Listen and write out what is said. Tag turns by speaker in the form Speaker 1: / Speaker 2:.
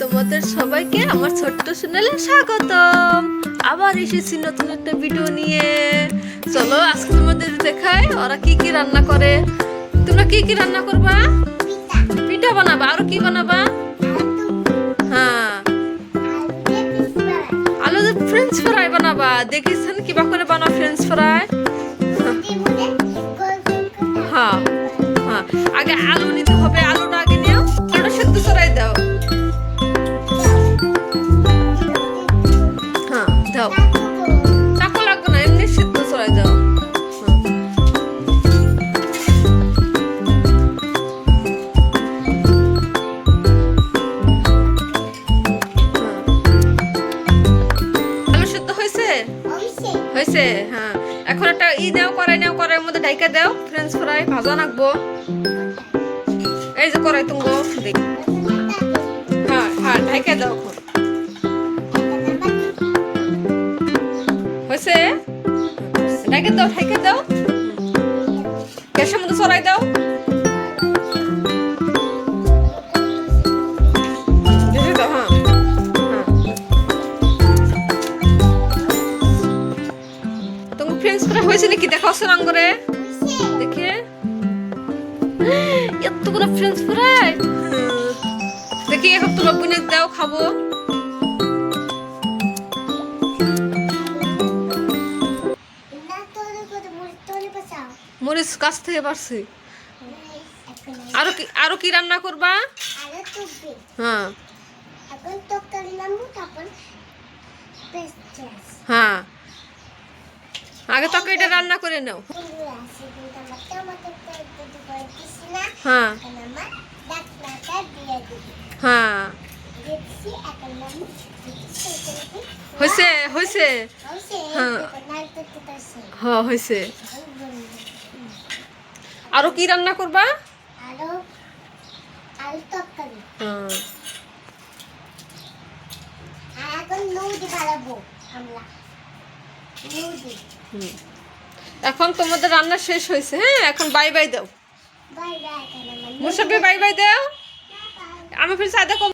Speaker 1: তোমাদের সবাইকে আমার ছোট্ট চ্যানেলে স্বাগতম। আবার এসেছি নতুন একটা ভিডিও নিয়ে। চলো আজকে তোমাদের দেখাই ওরা কি কি রান্না করে। তোমরা কি কি রান্না করবা? পিঠা বানাবা আর কি বানাবা? হ্যাঁ। আলু ফ্রেঞ্চ ফ্রাই বানাবা। দেখিছেন কিবা করে বানাও ফ্রেঞ্চ ফ্রাই হ্যাঁ হ্যাঁ। আগে আলু হয়েছে হ্যাঁ। এখন একটা ই নাও করাই নাও করার মধ্যে ঢাইকা দাও ফ্রেঞ্চ ফ্রাই ভাজা রাখব এই যে করাই তুমি দেখ। হ্যাঁ হ্যাঁ ঢাইকা দাও এখন। হয়েছে? ঢাইকা দাও ঢাইকা দাও। গ্যাসের মধ্যে সরাই দাও। হয়েছে নাকি? দেখাও সেরাম করে দেখে। এতগুলো ফ্রেঞ্চ ফ্রাই দেখি এখন তো রবিনে দাও খাব। মরিচ কাছ থেকে পারছি। আরও কি আরও কি রান্না করবা? হ্যাঁ। হ্যাঁ। আগে তোকে এটা রান্না করে নাও। হ্যাঁ। হ্যাঁ। হয়েছে হয়েছে হ্যাঁ। হ্যাঁ হয়েছে আরও কি রান্না করবা? হ্যাঁ।
Speaker 2: এখন
Speaker 1: তোমাদের রান্না শেষ হয়েছে হ্যাঁ? এখন বাই বাই দাও মুসাফি বাই বাই দাও। আমি ফির সাদা কম